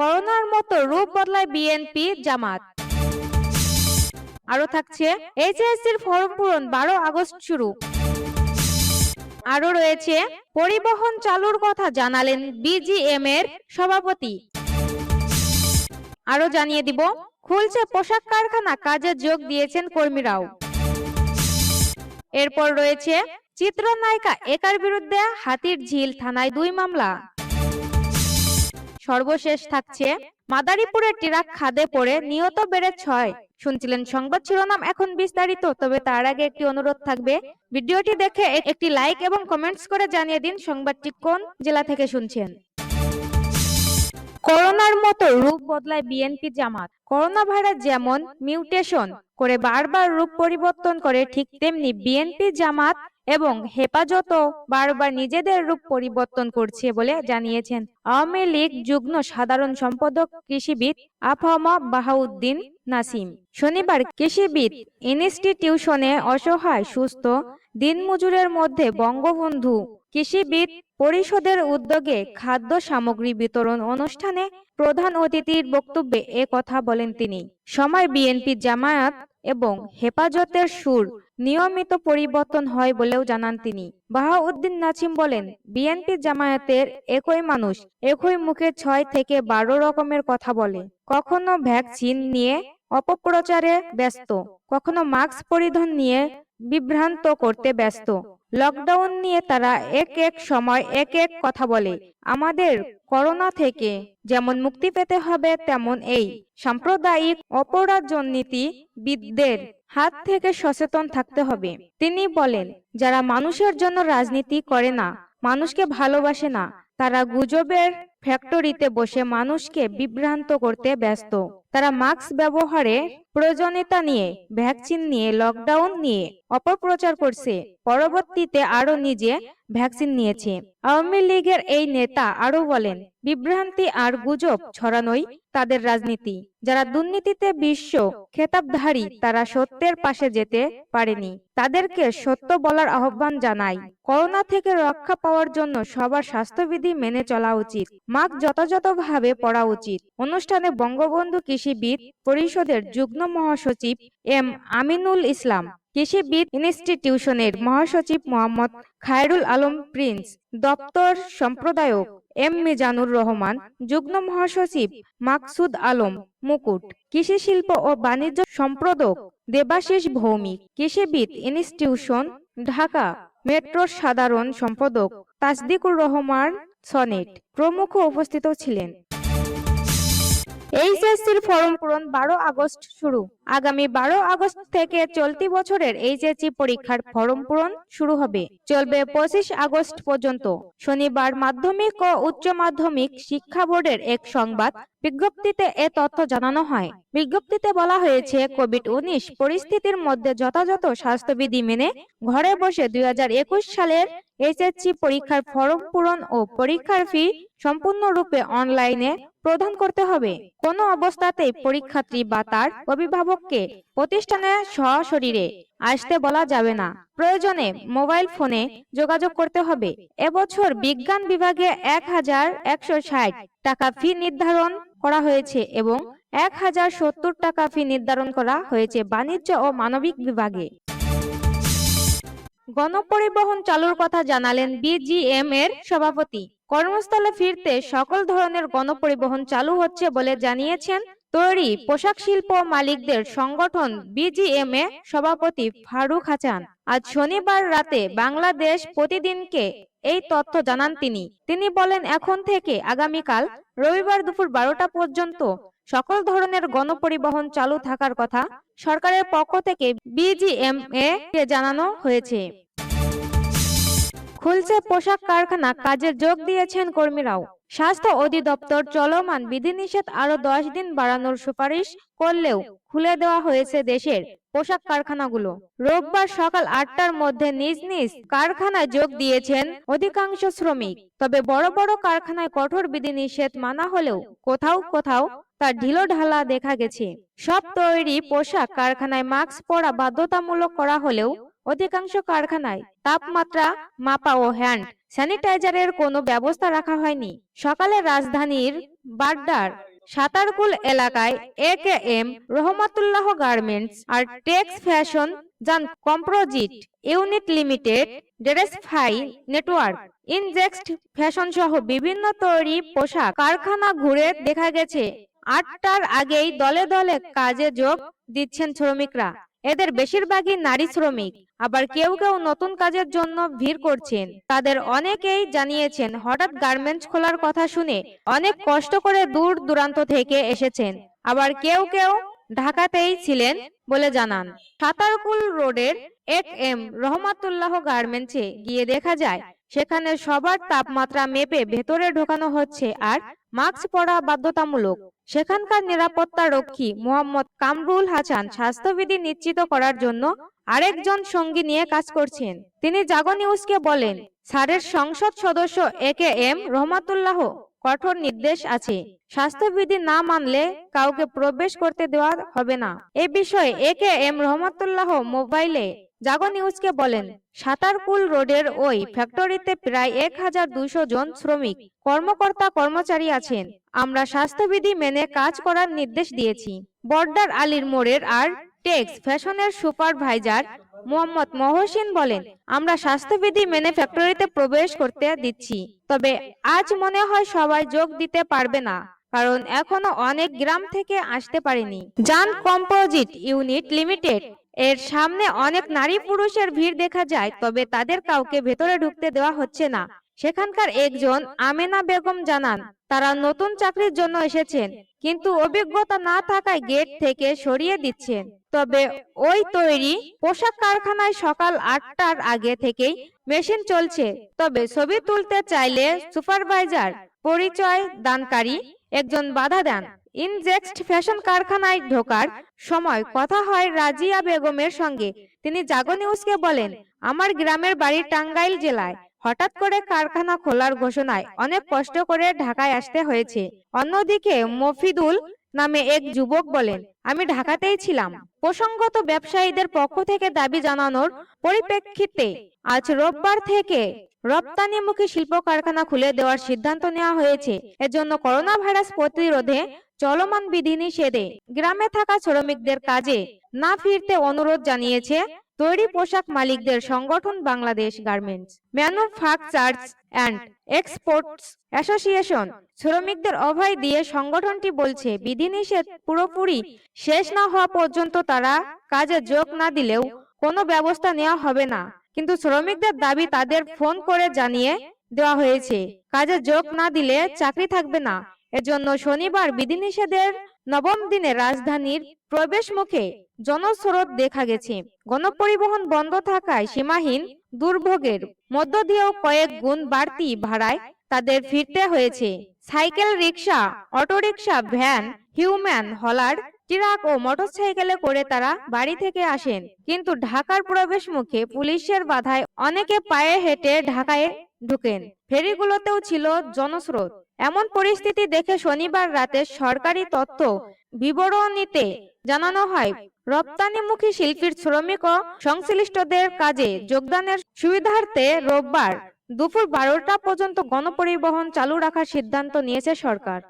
করোনার মতো রূপ বদলায় বিএনপি জামাত। আরও থাকছে এইচএসসির ফর্ম পূরণ বারো আগস্ট শুরু। আরও রয়েছে, পরিবহন চালুর কথা জানালেন বিজিএম এর সভাপতি। আরও জানিয়ে দিব, খুলছে পোশাক কারখানা কাজে যোগ দিয়েছেন কর্মীরাও। এরপর রয়েছে, চিত্রনায়িকা একার বিরুদ্ধে হাতির ঝিল থানায় দুই মামলা। সর্বশেষ থাকছে। মাদারীপুরের ট্রাক খাদে পড়ে নিহত বেড়ে ছয়। শুনছিলেন সংবাদ শিরোনাম এখন বিস্তারিত, তবে তার আগে একটি অনুরোধ থাকবে। ভিডিওটি দেখে একটি লাইক এবং কমেন্টস করে জানিয়ে দিন সংবাদটি কোন জেলা থেকে শুনছেন। করোনার মতো রূপ বদলায় বিএনপি জামাত। করোনা ভাইরাস যেমন মিউটেশন করে বারবার রূপ পরিবর্তন করে ঠিক তেমনি বিএনপি জামাত এবং হেফাজত বারবার নিজেদের রূপ পরিবর্তন করছে বলে জানিয়েছেন আওয়ামী লীগ যুগ্ম সাধারণ সম্পাদক কৃষিবিদ আফামা বাহাউদ্দিন নাসিম। শনিবার কৃষিবিদ ইনস্টিটিউশনে অসহায়, সুস্থ, দিনমজুরের মধ্যে বঙ্গবন্ধু কৃষিবিদ পরিষদের উদ্যোগে খাদ্য সামগ্রী বিতরণ অনুষ্ঠানে প্রধান অতিথির বক্তব্যে এ কথা বলেন তিনি। সময় বিএনপি জামায়াত এবং হেফাজতের সুর নিয়মিত পরিবর্তন হয় বলেও জানান তিনি। বাহাউদ্দিন নাছিম বলেন বিএনপি জামায়াতের একই মানুষ একই মুখে ছয় থেকে বারো রকমের কথা বলে। কখনো ভ্যাকসিন নিয়ে অপপ্রচারে ব্যস্ত কখনো মাস্ক পরিধান নিয়ে বিভ্রান্ত করতে ব্যস্ত। লকডাউন নিয়ে তারা এক এক সময় এক এক কথা বলে। আমাদের করোনা থেকে যেমন মুক্তি পেতে হবে, তেমন এই সাম্প্রদায়িক অপরাজনীতিবিদদের হাত থেকে সচেতন থাকতে হবে। তিনি বলেন, যারা মানুষের জন্য রাজনীতি করে না, মানুষকে ভালোবাসে না তারা গুজবের ফ্যাক্টরিতে বসে মানুষকে বিভ্রান্ত করতে ব্যস্ত। তারা মাস্ক ব্যবহারে প্রয়োজনীয়তা নিয়ে, ভ্যাকসিন নিয়ে, লকডাউন নিয়ে অপপ্রচার করছে। পরবর্তীতে আরও নিজে ভ্যাকসিন নিয়েছে। আওয়ামী লীগের এই নেতা আরও বলেন, বিভ্রান্তি আর গুজব ছড়ানোই তাদের রাজনীতি। যারা দুর্নীতিতে বিশ্ব খেতাবধারী, তারা সত্যের পাশে যেতে পারেনি। তাদেরকে সত্য বলার আহ্বান জানাই। করোনা থেকে রক্ষা পাওয়ার জন্য সবার স্বাস্থ্যবিধি মেনে চলা উচিত। মাস্ক যথাযথভাবে পড়া উচিত। অনুষ্ঠানে বঙ্গবন্ধু কৃষিবিদ পরিষদের যুগ্ম মহাসচিব এম আমিনুল ইসলাম কৃষিবিদ ইনস্টিটিউশনের মহাসচিব মোহাম্মদ খায়রুল আলম প্রিন্স, দপ্তর সম্প্রদায়ক এম মিজানুর রহমান, যুগ্ম মহাসচিব মাকসুদ আলম মুকুট, কৃষি শিল্প ও বাণিজ্য সম্পাদক দেবাশিস ভৌমিক কৃষিবিদ ইনস্টিটিউশন ঢাকা মেট্রোর সাধারণ সম্পাদক তাসদিকুর রহমান সনেট প্রমুখ উপস্থিত ছিলেন। এইচএসসির ফর্ম পূরণ বারো আগস্ট শুরু। আগামী বারো আগস্ট থেকে চলতি বছরের এইচএসসি পরীক্ষার ফর্ম পূরণ শুরু হবে। চলবে পঁচিশ আগস্ট পর্যন্ত। শনিবার মাধ্যমিক ও উচ্চ মাধ্যমিক শিক্ষা বোর্ডের এক সংবাদ বিজ্ঞপ্তিতে এ তথ্য জানানো হয়। বিজ্ঞপ্তিতে বলা হয়েছে কোভিড উনিশ পরিস্থিতির মধ্যে যথাযথ স্বাস্থ্যবিধি মেনে ঘরে বসে দুই হাজার একুশ সালের এইচএসসি পরীক্ষার ফর্ম পূরণ ও পরীক্ষার ফি সম্পূর্ণরূপে অনলাইনে প্রদান করতে হবে। কোনো অবস্থাতেই পরীক্ষার্থী বা তার অভিভাবককে প্রতিষ্ঠানে সশরীরে আসতে বলা যাবে না। প্রয়োজনে মোবাইল ফোনে যোগাযোগ করতে হবে। এবছর বিজ্ঞান বিভাগে এক হাজার একশো ষাট টাকা ফি নির্ধারণ করা হয়েছে এবং এক হাজার সত্তর টাকা ফি নির্ধারণ করা হয়েছে বাণিজ্য ও মানবিক বিভাগে। গণপরিবহন চালুর কথা জানালেন বিজিএম এর সভাপতি। কর্মস্থলে ফিরতে সকল ধরনের গণপরিবহন চালু হচ্ছে বলে জানিয়েছেন তৈরি পোশাক শিল্প মালিকদের সংগঠন বিজিএম এ সভাপতি ফারুক হাসান। আজ শনিবার রাতে বাংলাদেশ প্রতিদিনকে এই তথ্য জানান তিনি। তিনি বলেন, এখন থেকে আগামীকাল রবিবার দুপুর বারোটা পর্যন্ত সকল ধরনের গণপরিবহন চালু থাকার কথা সরকারের পক্ষ থেকে বিজিএম এ কে জানানো হয়েছে। খুলছে পোশাক কারখানা, কাজে যোগ দিয়েছেন কর্মীরাও। স্বাস্থ্য অধিদপ্তর চলমান বিধিনিষেধ আরও দশ দিন বাড়ানোর সুপারিশ করলেও খুলে দেওয়া হয়েছে দেশের পোশাক কারখানাগুলো। রোববার সকাল আটটার মধ্যে নিজ নিজ কারখানায় যোগ দিয়েছেন অধিকাংশ শ্রমিক। তবে বড় বড় কারখানায় কঠোর বিধিনিষেধ মানা হলেও কোথাও কোথাও তার ঢিলো ঢালা দেখা গেছে। সব তৈরি পোশাক কারখানায় মাস্ক পরা বাধ্যতামূলক করা হলেও অধিকাংশ কারখানায় তাপমাত্রা, মাপা ও হ্যান্ড স্যানিটাইজারের কোনো ব্যবস্থা রাখা হয়নি। সকালে রাজধানীর বাড্ডার সাতারকুল এলাকায় A K M, Rahmatullah garments R tex fashion যান কম্প্রোজিট ইউনিট লিমিটেড, ডেরেসফাই নেটওয়ার্ক, ইনজেক্সড ফ্যাশন সহ বিভিন্ন তৈরি পোশাক কারখানা ঘুরে দেখা গেছে। আটটার আগেই দলে দলে কাজে যোগ দিচ্ছেন শ্রমিকরা। এদের বেশিরভাগই নারী শ্রমিক। আবার কেউ কেউ নতুন কাজের জন্য ভিড় করছেন। তাদের অনেকেই জানিয়েছেন, হঠাৎ গার্মেন্টস খোলার কথা শুনে অনেক কষ্ট করে দূর দূরান্ত থেকে এসেছেন। আবার কেউ কেউ ঢাকাতেই ছিলেন বলে জানান। সাতারকুল রোডের এক এম রহমাতুল্লাহ গার্মেন্টসে গিয়ে দেখা যায়, সেখানে সবার তাপমাত্রা মেপে ভেতরে ঢোকানো হচ্ছে আর মাস্ক পরা বাধ্যতামূলক। সেখানকার নিরাপত্তা রক্ষী মোহাম্মদ কামরুল হাসান স্বাস্থ্যবিধি নিশ্চিত করার জন্য আরেকজন সঙ্গী নিয়ে কাজ করছেন। তিনি জাগো নিউজকে বলেন, স্যারের সংসদ সদস্য এ কে এম রহমাতুল্লাহ কঠোর নির্দেশ আছে। স্বাস্থ্যবিধি না মানলে কাউকে প্রবেশ করতে দেওয়া হবে না। এ বিষয়ে এ কে এম রহমাতুল্লাহ মোবাইলে জাগো নিউজকে বলেন সাতারকুল রোডের ওই ফ্যাক্টরিতে প্রায় এক হাজার দুইশো জন শ্রমিক, কর্মকর্তা, কর্মচারী আছেন। আমরা স্বাস্থ্যবিধি মেনে কাজ করার নির্দেশ দিয়েছি। বর্ডার আলীর মোড়ের আর টেক্স ফ্যাশনের সুপারভাইজার মোহাম্মদ মহসিন বলেন, আমরা স্বাস্থ্যবিধি মেনে ফ্যাক্টরিতে প্রবেশ করতে দিচ্ছি, তবে আজ মনে হয় সবাই যোগ দিতে পারবে না, কারণ এখনও অনেক গ্রাম থেকে আসতে পারেনি। জান কম্পোজিট ইউনিট লিমিটেড এর সামনে অনেক নারী পুরুষের ভিড় দেখা যায়, তবে তাদের কাউকে ভেতরে ঢুকতে দেওয়া হচ্ছে না। সেখানকার একজন আমেনা বেগম জানান, তারা নতুন চাকরির জন্য এসেছেন, কিন্তু অভিজ্ঞতা না থাকায় গেট থেকে সরিয়ে দিচ্ছেন। তবে ওই তৈরি পোশাক কারখানায় সকাল আটটার আগে থেকেই মেশিন চলছে। তবে ছবি তুলতে চাইলে সুপারভাইজার পরিচয় দানকারী একজন বাধা দেন। ইনজেক্সড ফ্যাশন কারখানায় ঢোকার সময় কথা হয় রাজিয়া বেগমের সঙ্গে। তিনি জাগো নিউজকে বলেন, আমার গ্রামের বাড়ি টাঙ্গাইল জেলায়। হঠাৎ করে কারখানা খোলার ঘোষণায় অনেক কষ্ট করে ঢাকায় আসতে হয়েছে। অন্যদিকে মফিদুল নামে এক যুবক বলেন, আমি ঢাকাতেই ছিলাম। প্রসঙ্গত ব্যবসায়ীদের পক্ষ থেকে দাবি জানানোর পরিপ্রেক্ষিতে আজ রোববার থেকে রপ্তানিমুখী শিল্প কারখানা খুলে দেওয়ার সিদ্ধান্ত নেওয়া হয়েছে। এজন্য করোনা ভাইরাস প্রতিরোধে চলমান বিধিনিষেধে গ্রামে থাকা শ্রমিকদের কাজে না ফিরতে অনুরোধ জানিয়েছে তৈরি পোশাক মালিকদের সংগঠন Bangladesh garments. Manufacturers and exporters association শ্রমিকদের অভয় দিয়ে সংগঠনটি বলছে, বিধিনিষেধ পুরোপুরি শেষ না হওয়া পর্যন্ত তারা কাজে যোগ না দিলেও কোনো ব্যবস্থা নেওয়া হবে না। কিন্তু শ্রমিকদের দাবি তাদের ফোন করে জানিয়ে দেওয়া হয়েছে। কাজে যোগ না দিলে চাকরি থাকবে না। এজন্য শনিবার বিধিনিষেধের নবম দিনে রাজধানীর প্রবেশ মুখে জনস্রোত দেখা গেছে। গণপরিবহন বন্ধ থাকায় সীমাহীন দুর্ভোগের মধ্য দিয়েও কয়েক গুণ বাড়তি ভাড়ায় তাদের ফিরতে হয়েছে। Cycle rickshaw autorickshaw, van, human, hauler truck ও মোটরসাইকেলে করে তারা বাড়ি থেকে আসেন। কিন্তু ঢাকার প্রবেশ মুখে পুলিশের বাধায় অনেকে পায়ে হেঁটে ঢাকায় ঢুকেন। ফেরিগুলোতেও ছিল জনস্রোত। এমন পরিস্থিতি দেখে শনিবার রাতে সরকারি তথ্য বিবরণীতে জানানো হয়, রপ্তানিমুখী শিল্পীর শ্রমিক ও সংশ্লিষ্টদের কাজে যোগদানের সুবিধার্থে রোববার দুপুর বারোটা পর্যন্ত গণপরিবহন চালু রাখার সিদ্ধান্ত নিয়েছে সরকার।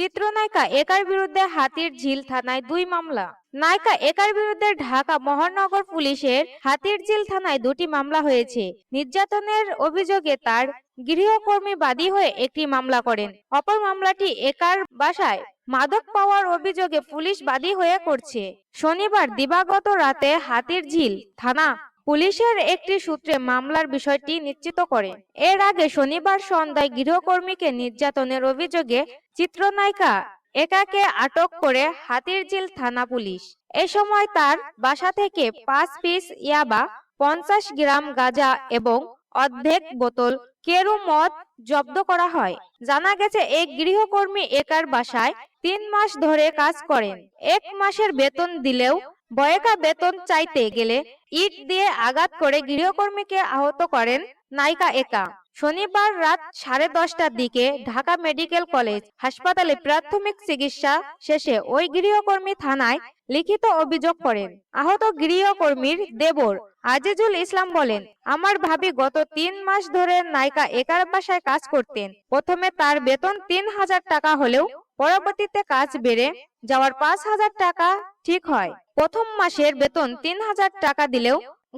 চিত্রনায়িকা একার বিরুদ্ধে হাতির ঝিল থানায় দুই মামলা। নায়িকা একার বিরুদ্ধে ঢাকা মহানগর পুলিশের হাতির ঝিল থানায় দুটি মামলা হয়েছে। নির্যাতনের অভিযোগে তার গৃহকর্মী বাদী হয়ে একটি মামলা করেন। অপর মামলাটি একার বাসায় মাদক পাওয়ার অভিযোগে পুলিশ বাদী হয়ে করছে। শনিবার দিবাগত রাতে হাতির ঝিল থানা পুলিশের একটি সূত্রে মামলার বিষয়টি নিশ্চিত করে। এর আগে শনিবার সন্ধ্যায় গৃহকর্মীকে নির্যাতনের অভিযোগে চিত্রনায়িকা একাকে আটক করে হাতিরঝিল থানা পুলিশ। এ সময় তার বাসা থেকে পাঁচ পিস ইয়াবা, পঞ্চাশ গ্রাম গাঁজা এবং অর্ধেক বোতল কেরু মদ জব্দ করা হয়। জানা গেছে এক গৃহকর্মী একার বাসায় তিন মাস ধরে কাজ করেন। এক মাসের বেতন দিলেও বয়েকা বেতন চাইতে গেলে ইট দিয়ে আঘাত করে গৃহকর্মীকে আহত করেন নায়িকা একা। শনিবার রাত সাড়ে দশটার দিকে ঢাকা মেডিকেল কলেজ হাসপাতালে প্রাথমিক চিকিৎসা শেষে ওই গৃহকর্মী থানায় লিখিত অভিযোগ করেন। আহত গৃহকর্মীর দেবর আজিজুল ইসলাম বলেন, আমার ভাবি গত তিন মাস ধরে নায়িকা একার বাসায় কাজ করতেন। প্রথমে তার বেতন তিন হাজার টাকা হলেও পরবর্তীতে কাজ বেড়ে যাওয়ার পাঁচ হাজার টাকা ঠিক হয়। প্রথম মাসের বেতন তিন হাজার টাকা দিলেও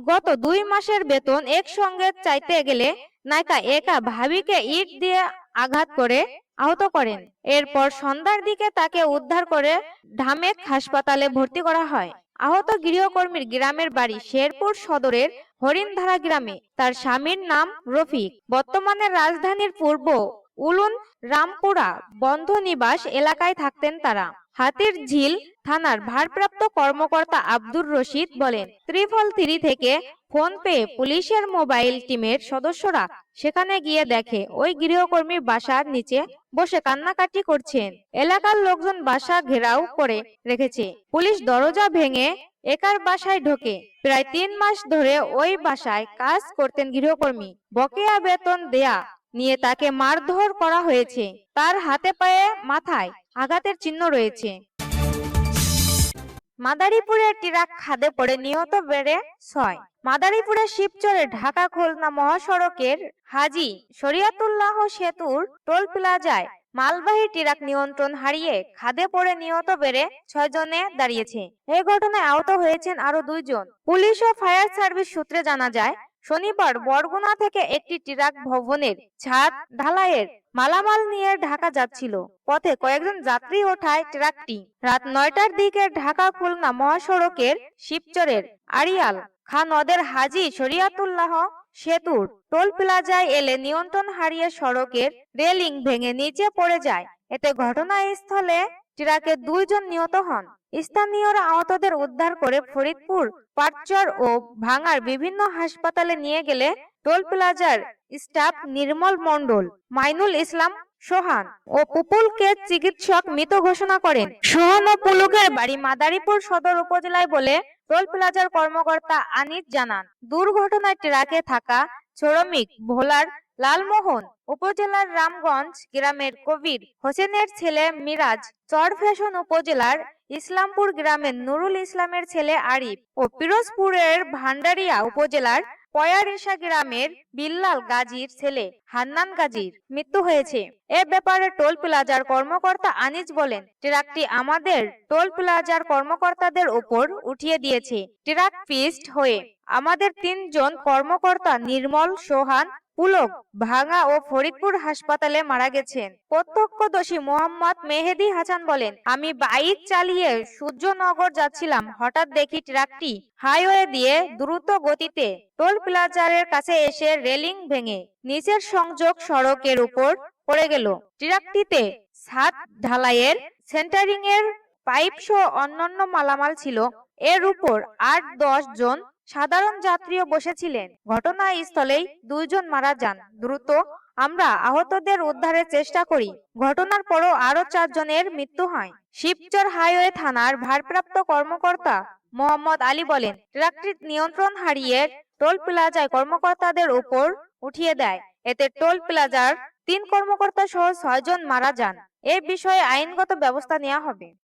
গত দুই মাসের বেতন একসঙ্গে চাইতে গেলে নায়িকা একা ভাবিকে ইট দিয়ে আঘাত করে আহত করেন। এরপর সন্ধ্যার দিকে তাকে উদ্ধার করে ঢামেক হাসপাতালে ভর্তি করা হয়। আহত গৃহকর্মীর গ্রামের বাড়ি শেরপুর সদরের হরিণধারা গ্রামে। তার স্বামীর নাম রফিক। বর্তমানে রাজধানীর পূর্ব উলুন রামপুরা বন্ধ নিবাস এলাকায় থাকতেন তারা। হাতির ঝিল থানার ভারপ্রাপ্ত কর্মকর্তা আব্দুর রশিদ বলেন, ত্রিফল থ্রি থেকে ফোন পেয়ে পুলিশের মোবাইল টিমের সদস্যরা সেখানে গিয়ে দেখে, ওই গৃহকর্মী বাসার নিচে বসে কান্নাকাটি করছেন। এলাকার লোকজন বাসা ঘেরাও করে রেখেছে। পুলিশ দরজা ভেঙে একার বাসায় ঢোকে। প্রায় তিন মাস ধরে ওই বাসায় কাজ করতেন গৃহকর্মী। বকেয়া বেতন দেয়া নিয়ে তাকে মারধর করা হয়েছে। তার হাতে পায়ে মাথায় আঘাতের চিহ্ন রয়েছে। মাদারীপুরের ট্রাক খাদে পড়ে নিহত বেড়ে ছয়। মাদারীপুরের শিবচরে ঢাকা খুলনা মহাসড়কের হাজি শরিয়াতুল্লাহ সেতুর টোল প্লাজায় মালবাহী ট্রাক নিয়ন্ত্রণ হারিয়ে খাদে পড়ে নিহত বেড়ে ছয় জনে দাঁড়িয়েছে। এই ঘটনায় আহত হয়েছেন আরও দুইজন। পুলিশ ও ফায়ার সার্ভিস সূত্রে জানা যায় শনিবার বরগুনা থেকে একটি ট্রাক ভবনের ছাদ ঢালাইয়ের মালামাল নিয়ে ঢাকা যাচ্ছিল। পথে কয়েকজন যাত্রী ওঠায় ট্রাকটি রাত নয়টার দিকে ঢাকা খুলনা মহাসড়কের শিবচরের আড়িয়াল খা নদের হাজি শরিয়াতুল্লাহ সেতুর টোল প্লাজায় এলে নিয়ন্ত্রণ হারিয়ে সড়কের রেলিং ভেঙে নিচে পড়ে যায়। এতে ঘটনাস্থলে ট্রাকে দুইজন নিহত হন। স্থানীয়রা আহতদের উদ্ধার করে ফরিদপুর, পাটচর ও ভাঙার বিভিন্ন হাসপাতালে নিয়ে গেলে টোল প্লাজার স্টাফ নির্মল মণ্ডল, মাইনুল ইসলাম সোহান ও পুপুলকে চিকিৎসক মৃত ঘোষণা করেন। সোহান ও পুলুকের বাড়ি মাদারীপুর সদর উপজেলায় বলে টোল প্লাজার কর্মকর্তা আনিস জানান, দুর্ঘটনায় ট্রাকে থাকা শ্রমিক ভোলার লালমোহন উপজেলার রামগঞ্জ গ্রামের কবির, হোসেনের ছেলে মিরাজ, চরফ্যাশন উপজেলার ইসলামপুর গ্রামের নুরুল ইসলামের ছেলে আরিফ ও পিরোজপুরের ভান্ডারিয়া উপজেলার পয়ারিসা গ্রামের বিল্লাল গাজীর ছেলে হান্নান গাজীর মৃত্যু হয়েছে। এ ব্যাপারে টোল প্লাজার কর্মকর্তা আনিস বলেন, ট্রাকটি আমাদের টোল প্লাজার কর্মকর্তাদের উপর উঠিয়ে দিয়েছে। ট্রাক পিস্ট হয়ে আমাদের তিনজন কর্মকর্তা নির্মল, সোহান পুলক ভাঙা ও ফরিদপুর হাসপাতালে মারা গেছেন। প্রত্যক্ষদর্শী মোহাম্মদ মেহেদি হাসান বলেন, আমি বাইক চালিয়ে সূর্যনগর যাচ্ছিলাম। হঠাৎ দেখি ট্রাকটি হাইওয়ে দিয়ে দ্রুত গতিতে টোল প্লাজারের কাছে এসে রেলিং ভেঙে নিচের সংযোগ সড়কের উপর পড়ে গেল। ট্রাকটিতে সাত ঢালাইয়ের সেন্টারিং এর পাইপ সহ অন্যান্য মালামাল ছিল। এর উপর আট দশ জন সাধারণ যাত্রীও বসেছিলেন। ঘটনাস্থলেই দুইজন মারা যান। দ্রুত আমরা আহতদের উদ্ধারের চেষ্টা করি। ঘটনার পরও আরও চারজনের মৃত্যু হয়। শিবচর হাইওয়ে থানার ভারপ্রাপ্ত কর্মকর্তা মোহাম্মদ আলী বলেন ট্রাকটি নিয়ন্ত্রণ হারিয়ে টোল প্লাজায় কর্মকর্তাদের উপর উঠিয়ে দেয়। এতে টোল প্লাজার তিন কর্মকর্তা সহ ছয়জন মারা যান। এ বিষয়ে আইনগত ব্যবস্থা নেওয়া হবে।